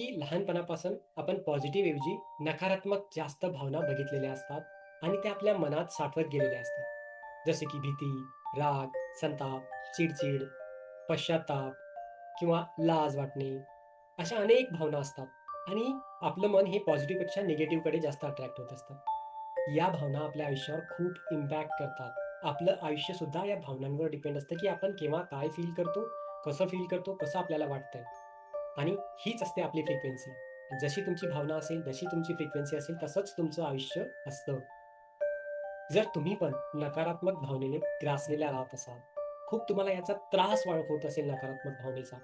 की लहानपणापासून आपण पॉझिटिव्ह ऐवजी नकारात्मक जास्त भावना बघितलेल्या असतात आणि त्या आपल्या मनात साठवत गेलेल्या असतात. जसे की भीती राग संताप चिडचिड पश्चाताप किंवा लाज वाटणे अशा अनेक भावना असतात आणि आपलं मन हे पॉझिटिव्हपेक्षा निगेटिव्हकडे जास्त अट्रॅक्ट होत असतं. या भावना आपल्या आयुष्यावर खूप इम्पॅक्ट करतात. आपलं आयुष्य सुद्धा या भावनांवर डिपेंड असतं की आपण केव्हा काय फील करतो कसं फील करतो कसं आपल्याला वाटतंय. आणि हीच असते आपली फ्रिक्वेन्सी जशी तुमची भावना असेल जशी तुमची फ्रिक्वेन्सी असेल तसंच तुमचं आयुष्य असतं. जर तुम्ही पण नकारात्मक भावनेने ग्रासलेल्या राहत असाल खूप तुम्हाला याचा त्रास वाढ होत असेल नकारात्मक भावनेचा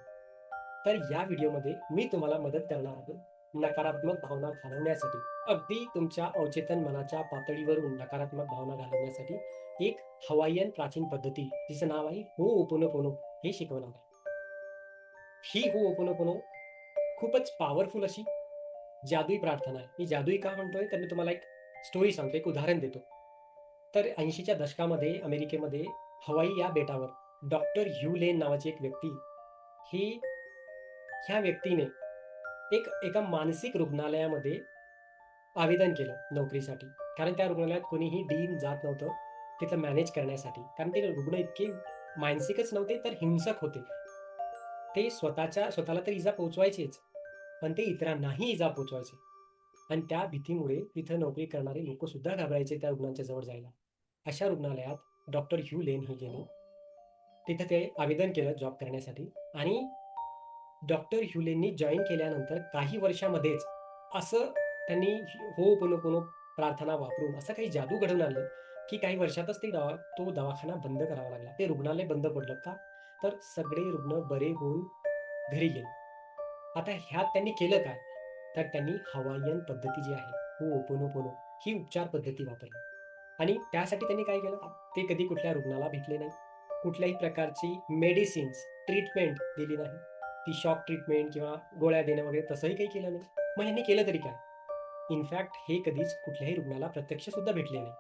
तर या व्हिडिओमध्ये मी तुम्हाला मदत करणार आहे नकारात्मक भावना घालवण्यासाठी. अगदी तुमच्या अवचेतन मनाच्या पातळीवरून नकारात्मक भावना घालवण्यासाठी एक हवाईयन प्राचीन पद्धती जिचं नाव आहे हो ओपोनोपोनो हे शिकवणार आहे. ही हो ओपोनोपोनो खूपच पॉवरफुल अशी जादुई प्रार्थना आहे. मी जादुई का म्हणतोय? तर मी तुम्हाला एक स्टोरी सांगतो एक उदाहरण देतो. तर ऐंशीच्या दशकामध्ये अमेरिकेमध्ये हवाई या बेटावर डॉक्टर ह्यू लेन नावाची एक व्यक्ती ही ह्या व्यक्तीने एक एका मानसिक रुग्णालयामध्ये आवेदन केलं नोकरीसाठी. कारण त्या रुग्णालयात कोणीही डीन जात नव्हतं तिथं मॅनेज करण्यासाठी. कारण ते रुग्ण इतके मानसिकच नव्हते तर हिंसक होते. ते स्वतःच्या स्वतःला तर इजा पोचवायचेच पण ते इतरांनाही इजा पोचवायचे आणि त्या भीतीमुळे तिथं नोकरी करणारे लोक सुद्धा घाबरायचे त्या रुग्णांच्या जवळ जायला. अशा रुग्णालयात डॉक्टर ह्यू लेन हे गेले. तिथं ते आवेदन केलं जॉब करण्यासाठी. आणि डॉक्टर ह्युलेननी जॉईन केल्यानंतर काही वर्षामध्येच असं त्यांनी हो पुनो पुनो प्रार्थना वापरून असं काही जादू घडून आलं की काही वर्षातच ते दवा तो दवाखाना बंद करावा लागला. ते रुग्णालय बंद पडलं का? तर सगळे रुग्ण बरे होऊन घरी गेले. आता ह्यात त्यांनी केलं काय? तर त्यांनी हवायन पद्धती जी आहे हो पोनो पोनो ही उपचार पद्धती वापरली. आणि त्यासाठी त्यांनी काय केलं? ते कधी कुठल्या रुग्णाला भेटले नाही. कुठल्याही प्रकारची मेडिसिन्स ट्रीटमेंट दिली नाही. ती शॉक ट्रीटमेंट किंवा गोळ्या देणं वगैरे तसंही काही केलं नाही. मग यांनी केलं तरी काय? इनफॅक्ट हे कधीच कुठल्याही रुग्णाला प्रत्यक्ष सुद्धा भेटले नाही.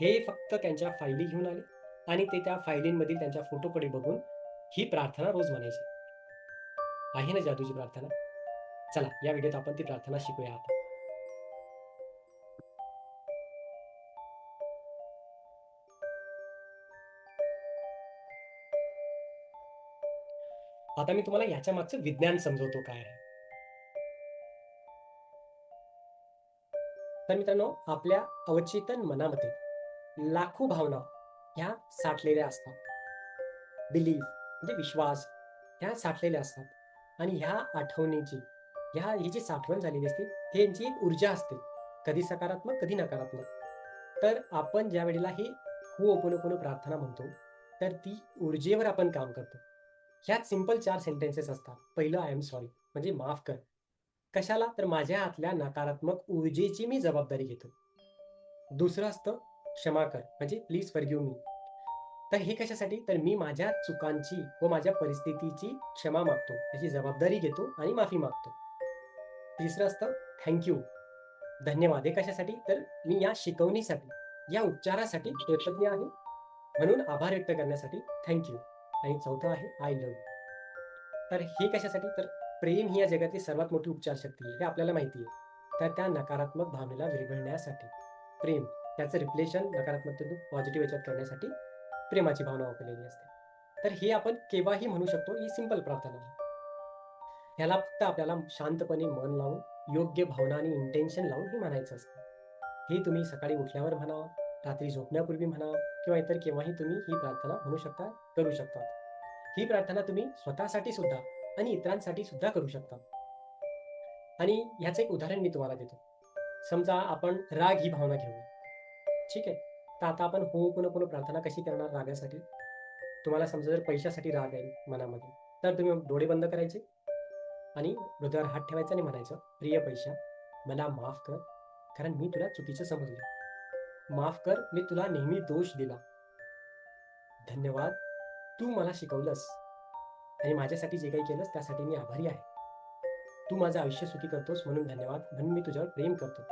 हे फक्त त्यांच्या फायली घेऊन आले आणि ते त्या फायलींमधील त्यांच्या फोटोकडे बघून ही प्रार्थना रोज म्हणायची. आहे ना जादूची प्रार्थना? चला या व्हिडिओत आपण ती प्रार्थना शिकूया आता. आता मी तुम्हाला याच्या मागचं विज्ञान समजवतो काय आहे. तर मित्रांनो आपल्या अवचेतन मनामध्ये लाखो भावना ह्या साठलेल्या असतात. बिलीफ म्हणजे विश्वास ह्या साठलेल्या असतात. आणि ह्या आठवणीची ह्या ही जी साठवण झालेली असते त्यांची यांची एक ऊर्जा असते. कधी सकारात्मक कधी नकारात्मक. तर आपण ज्या वेळेला ही हु ओपन प्रार्थना म्हणतो तर ती ऊर्जेवर आपण काम करतो. ह्यात सिंपल चार सेंटेन्सेस असतात. पहिलं आय एम सॉरी म्हणजे माफ कर. कशाला? तर माझ्या हातल्या नकारात्मक ऊर्जेची मी जबाबदारी घेतो. दुसरं असतं क्षमा कर. म्हणजे प्लीज फॉरगिव मी तर हे कशासाठी? तर मी माझ्या चुकांची व माझ्या परिस्थितीची क्षमा मागतो. याची जबाबदारी घेतो आणि माफी मागतो. तिसरं असतं थँक्यू धन्यवाद. हे कशासाठी? तर मी या शिकवणीसाठी या उपचारासाठी कृतज्ञ आहे. म्हणून आभार व्यक्त करण्यासाठी थँक्यू आणि चौथं आहे आय लव्ह तर हे कशासाठी? तर प्रेम ही या जगातली सर्वात मोठी उपचार शक्ती आहे. हे आपल्याला माहिती आहे. तर त्या नकारात्मक भावनेला विरघळण्यासाठी प्रेम त्याचं रिप्लेशन नकारात्मकतेतून पॉझिटिव्ह याच्यात करण्यासाठी प्रेमाची भावना वापरलेली असते. तर हे आपण केव्हाही म्हणू शकतो ही सिंपल प्रार्थना आहे. ह्याला फक्त आपल्याला शांतपणे मन लावून योग्य भावना आणि इंटेन्शन लावून हे म्हणायचं असतं. हे तुम्ही सकाळी उठल्यावर म्हणा रात्री झोपण्यापूर्वी म्हणा किंवा इतर केव्हाही तुम्ही ही प्रार्थना म्हणू शकता करू शकता. ही प्रार्थना तुम्ही स्वतःसाठी सुद्धा आणि इतरांसाठी सुद्धा करू शकता. आणि ह्याचं एक उदाहरण मी तुम्हाला देतो. समजा आपण राग ही भावना घेऊ ठीक आहे? तर आता आपण हो पुन्हा पुन्हा प्रार्थना कशी करणार रागासाठी? तुम्हाला समजा जर पैशासाठी राग आहे मनामध्ये. तर तुम्ही डोळे बंद करायचे आणि हृदयावर हात ठेवायचा आणि म्हणायचं प्रिय पैशा मला माफ कर कारण मी तुला चुकीचं समजलं. माफ कर मी तुला नेहमी दोष दिला. धन्यवाद तू मला शिकवलंस आणि माझ्यासाठी जे काही केलंस त्यासाठी मी आभारी आहे. तू माझं आयुष्य सुखी करतोस म्हणून धन्यवाद म्हणून मी तुझ्यावर प्रेम करतो.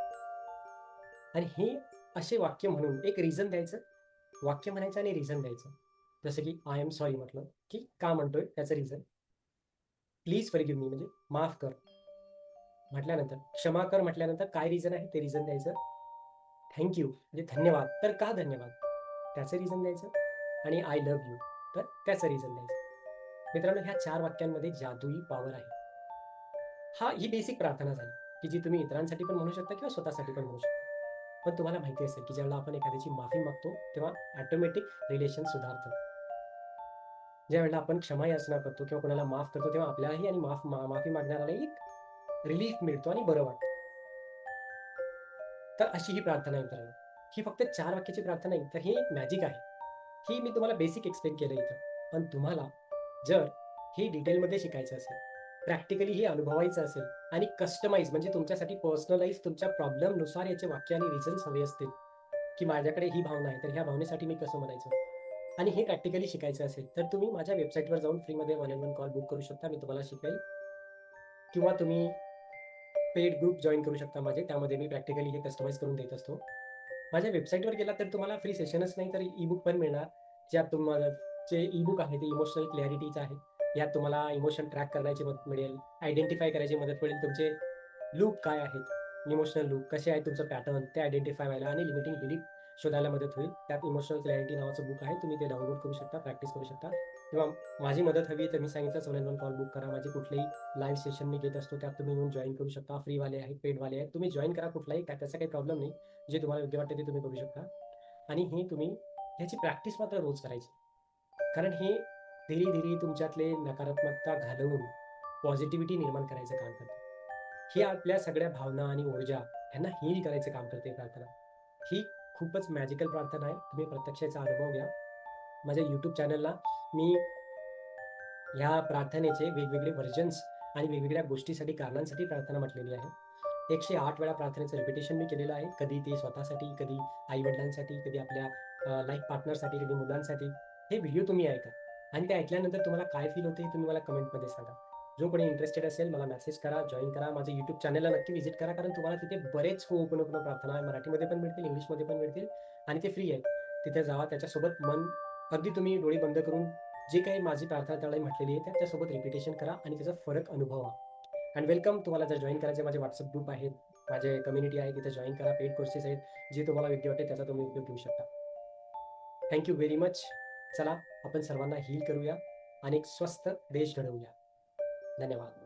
आणि हे असे वाक्य म्हणून एक रिझन द्यायचं वाक्य म्हणायचं आणि रिझन द्यायचं. जसं की आय एम सॉरी म्हटलं की का म्हणतोय? त्याचं रिझन प्लीज फॉरगिव्ह मी म्हणजे माफ कर. म्हटल्यानंतर क्षमा कर म्हटल्यानंतर काय रिझन आहे? ते रिझन द्यायचं थँक्यू म्हणजे धन्यवाद. तर का धन्यवाद? त्याचं रिझन द्यायचं आणि आय लव्ह यू तर त्याचं रिझन द्यायचं. मित्रांनो ह्या चार वाक्यांमध्ये जादुई पॉवर आहे. हा ही बेसिक प्रार्थना झाली की जी तुम्ही इतरांसाठी पण म्हणू शकता किंवा स्वतःसाठी पण म्हणू शकता. पण तुम्हाला माहिती असेल की ज्यावेळेला आपण एखाद्याची माफी मागतो तेव्हा ऑटोमॅटिक रिलेशन सुधारतं ज्या वेळेला आपण क्षमा याचना करतो किंवा कोणाला माफ करतो तेव्हा आपल्यालाही आणि माफ मा- माफी मागणाऱ्यालाही एक रिलीफ मिळतो आणि बरं वाटतं. तर अशी ही प्रार्थना आहे मित्रांनो. ही फक्त चार वाक्याची प्रार्थना नाही तर ही एक मॅजिक आहे. ही मी तुम्हाला बेसिक एक्सप्लेन केलं इथं. पण तुम्हाला जर हे डिटेलमध्ये शिकायचं असेल प्रॅक्टिकली हे अनुभवायचं असेल आणि कस्टमाइज म्हणजे तुमच्यासाठी पर्सनलाइज तुमच्या प्रॉब्लेमनुसार याचे वाक्य आणि रिझन्स हवे असतील. की माझ्याकडे ही भावना आहे तर ह्या भावनेसाठी मी कसं म्हणायचं? आणि हे प्रॅक्टिकली शिकायचं असेल तर तुम्ही माझ्या वेबसाईटवर जाऊन फ्रीमध्ये one and one call book करू शकता मी तुम्हाला शिकेल किंवा तुम्ही पेड ग्रुप जॉईन करू शकता माझे त्यामध्ये मी प्रॅक्टिकली हे कस्टमाइज करून देत असतो. माझ्या वेबसाईटवर गेला तर तुम्हाला फ्री सेशनच नाही तर ई बुक पण मिळणार. ज्यात तुम्हाला जे ई बुक आहे ते इमोशनल क्लॅरिटीचं आहे. यात तुम्हाला इमोशन ट्रॅक करण्याची मदत मिळेल. आयडेंटिफाय करायची मदत मिळेल. तुमचे लूप काय आहेत? इमोशनल लूप कसे आहेत तुमचं पॅटर्न ते आयडेंटिफाय व्हायला आणि लिमिटिंग बिलीफ शोधायला मदत होईल. त्यात इमोशनल क्लॅरिटी नावाचं बुक आहे. तुम्ही ते डाउनलोड करू शकता प्रॅक्टिस करू शकता. किंवा माझी मदत हवी तर मी सांगितलं सेवन वन कॉल बुक करा. माझे कुठलेही लाईव्ह सेशन मी घेत असतो त्यात तुम्ही येऊन जॉईन करू शकता. फ्रीवाले आहेत पेडवाले आहेत. तुम्ही जॉईन करा कुठलाही काय त्याचा काही प्रॉब्लेम नाही. जे तुम्हाला योग्य वाटतं ते तुम्ही करू शकता. आणि हे तुम्ही ह्याची प्रॅक्टिस मात्र रोज करायची. कारण हे धीरे धीरे तुमच्यातले नकारात्मकता घालवून पॉझिटिव्हिटी निर्माण करायचं काम करते. ही आपल्या सगळ्या भावना आणि ऊर्जा यांना हील करायचं काम करते प्रार्थना. ही खूपच मॅजिकल प्रार्थना आहे. तुम्ही प्रत्यक्षाचा अनुभव घ्या. माझ्या यूट्यूब चॅनलला मी ह्या प्रार्थनेचे वेगवेगळे व्हर्जन्स आणि वेगवेगळ्या गोष्टीसाठी कारणांसाठी प्रार्थना म्हटलेली आहे. एकशे आठ वेळा प्रार्थनेचं रिपिटेशन मी केलेलं आहे. कधी ते स्वतःसाठी कधी आईवडिलांसाठी कधी आपल्या लाईफ पार्टनरसाठी कधी मुलांसाठी. हे व्हिडिओ तुम्ही ऐका. आणि ते ऐकल्यानंतर तुम्हाला काय फील होते तुम्ही मला कमेंटमध्ये सांगा. जो कोणी इंटरेस्टेड असेल मला मेसेज करा जॉईन करा माझ्या युट्यूब चॅनलला नक्की व्हिजिट करा कारण तुम्हाला तिथे बरेच होपनोपनो प्रार्थना मराठीमध्ये पण मिळतील इंग्लिशमध्ये पण मिळतील आणि ते फ्री आहेत. तिथे जावा त्याच्यासोबत मन अगदी तुम्ही डोळे बंद करून जे काही माझी प्रार्थना त्यावेळी म्हटलेली आहे त्याच्यासोबत रिपिटेशन करा आणि त्याचा फरक अनुभवा. अँड वेलकम तुम्हाला जर जॉईन करायचे माझे व्हॉट्सअप ग्रुप आहेत माझे कम्युनिटी आहे तिथे जॉईन करा. पेड कोर्सेस आहेत जे तुम्हाला योग्य वाटेल त्याचा तुम्ही उपयोग घेऊ शकता. थँक्यू व्हेरी मच चला आपण सर्वांना हील करूया आणि एक स्वस्त देश घडवूया. धन्यवाद.